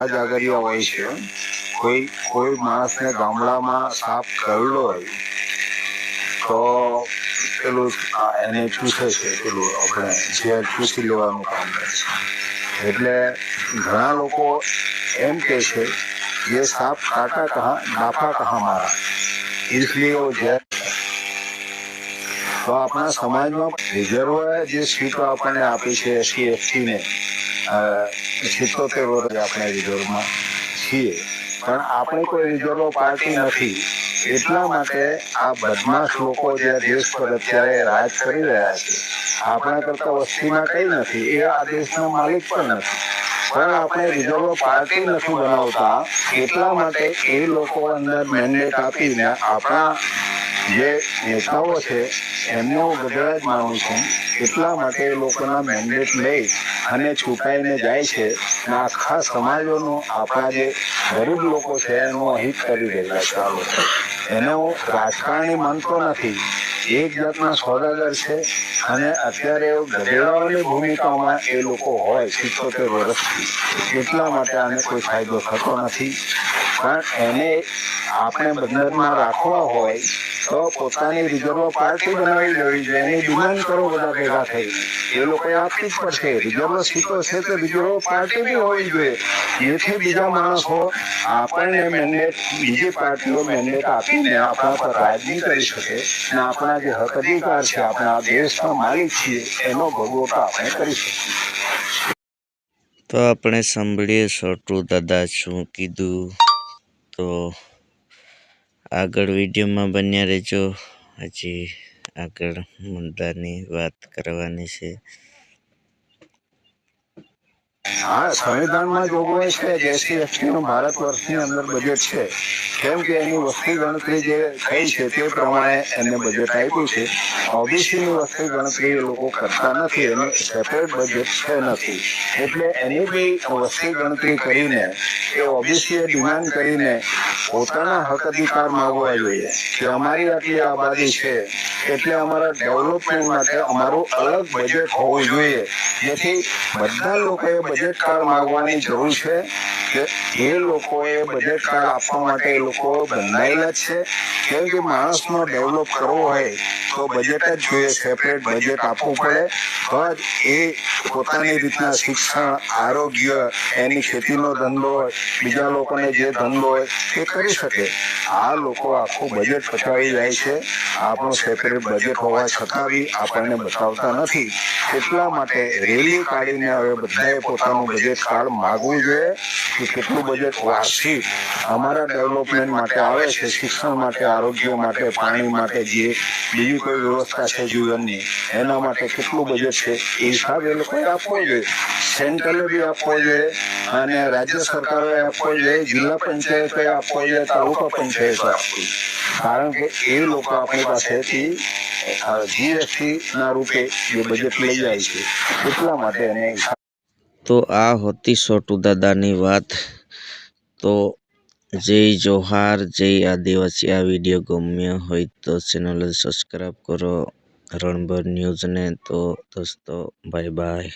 જાગરિયા હોય છે કોઈ કોઈ માણસને ગામડામાં સાપ કરડો હોય તો પેલું આ એને ચૂસે છે પેલું આપણે ઝેર ચૂસી લેવાનું કામ કરે છે એટલે ઘણા લોકો એમ કહે છે ये सांप काटा कहाँ नाफा कहाँ मारा इसलिए वो ઝેર તો આપણા સમાજમાં રિઝર્વ જે સીટો આપણને આપી છે એસસી એસટીને સિત્તોતેર વર્ષ આપણે રિઝર્વમાં છીએ. પણ આપણે કોઈ રિઝર્વ પાર્ટી નથી. એટલા માટે આ બદમાશ લોકો જે દેશ પર અત્યારે રાજ કરી રહ્યા છે, આપણા કરતા વસ્તીમાં કઈ નથી, એ આ દેશના માલિક પણ નથી. પણ આપણે રિઝર્વ પાર્ટી નથી બનાવતા, એટલા માટે એ લોકો અંદર મેન્ડેટ આપીને આપણા જે નેતાઓ છે, એમને હું ગધેડા માનું છું. એટલા માટે એ લોકોના મેન્ડેટ લઈ અને છુપાઈને જાય છે. અને આખા સમાજોનું, આપણા જે ગરીબ લોકો છે, એનું અહિત કરી રહ્યા છે. એને હું રાજકારણી માનતો નથી. એક જાતના સોદાગર છે અને અત્યારે ગધેડાઓની ભૂમિકામાં એ લોકો હોય સિત્તોતેર વર્ષથી. એટલા માટે આને કોઈ ફાયદો થતો નથી. પણ એને આપણે બંદરમાં રાખવા હોય તો પોતાની રિઝર્વ પાર્ટી બનાવી લેવી જોઈએ એની ડિમાન્ડ કરો બધા ભેગા થઈ. એ લોકોએ આપવી જ પડશે. રિઝર્વ સીટો છે તો રિઝર્વ પાર્ટી બી હોવી જોઈએ. જેથી બીજા માણસો આપણને મેન્ડેટ બીજી પાર્ટીઓ મેન્ડેટ આપીને આપણા પર રાજ કરી શકે અને આપણા જે હક અધિકાર છે, આપણા દેશના માલિક છીએ, એનો ભોગવટો આપણે કરી શકીએ. તો આપણે સાંભળીએ છોટુ દાદા શું કીધું? તો આગળ વિડીયોમાં બન્યા રહેજો. હજી આગળ મુદ્દાની વાત કરવાની છે. સંવિધાનમાં જોગવાઈ છે કે એસસી એસટી નું ભારત વર્ષની અંદર બજેટ છે. કેમ કે એની વસ્તી ગણતરી જે થઈ છે તે પ્રમાણે એમને બજેટ આપ્યું છે. ઓબીસી ની વસ્તી ગણતરી એ લોકો કરતા નથી, એનું સેપરેટ બજેટ છે નથી. એટલે એની બી વસ્તી ગણતરી કરીને એ ઓબીસી એ ડિમાન્ડ કરીને પોતાના હક અધિકાર માંગવા જોઈએ. કે અમારી આટલી આબાદી છે, એટલે અમારા ડેવલપમેન્ટ માટે અમારું અલગ બજેટ હોવું જોઈએ. જેથી બધા લોકોએ બજેટ કાર્ડ માંગવાની જરૂર છે. કે એ લોકોએ બજેટ કાર્ડ આપવા માટે એ લોકો બંધાયેલા છે. કેમ કે માણસનો ડેવલપ કરવો હોય તો બજેટ જ જોઈએ સેપરેટ બજેટ આપવું પડે. તો જ એ પોતાની રીતના શિક્ષણ, આરોગ્ય, એની ખેતીનો ધંધો હોય, બીજા લોકોને જે ધંધો હોય, એ કરી શકે. આ લોકો આખું બજેટ પચાવી જાય છે. આપણું સેપરેટ બજેટ હોવા છતાં બી આપણને બતાવતા નથી. એટલા માટે રેલી કાઢીને હવે બધાએ પોતાનું બજેટ કાર્ડ માગવું જોઈએ. કેટલું બજેટ વાર્ષિક અમારા ડેવલપમેન્ટ માટે આવે છે, શિક્ષણ માટે, આરોગ્ય માટે, પાણી માટે, જે બીજી કોઈ વ્યવસ્થા છે જીવનની, એના માટે કેટલું બજેટ છે, એ હિસાબ એ લોકોએ આપવો જોઈએ. સેન્ટ્રલે બી આપવો જોઈએ, અને રાજ્ય સરકારે આપવો જોઈએ, જિલ્લા પંચાયતે આપવો જોઈએ તાલુકા પંચાયતે આપવી કારણ કે એ લોકો આપણી પાસેથી જીએસટી ના રૂપે જે બજેટ લઈ જાય છે, એટલા માટે એને તો આ હોતી છોટુ દાદાની વાત. તો જય જોહાર, જય આદિવાસી. આ વીડિયો ગમ્યો હોય તો ચેનલ સબસ્ક્રાઈબ કરો. રણભર ન્યૂઝને તો દોસ્તો બાય બાય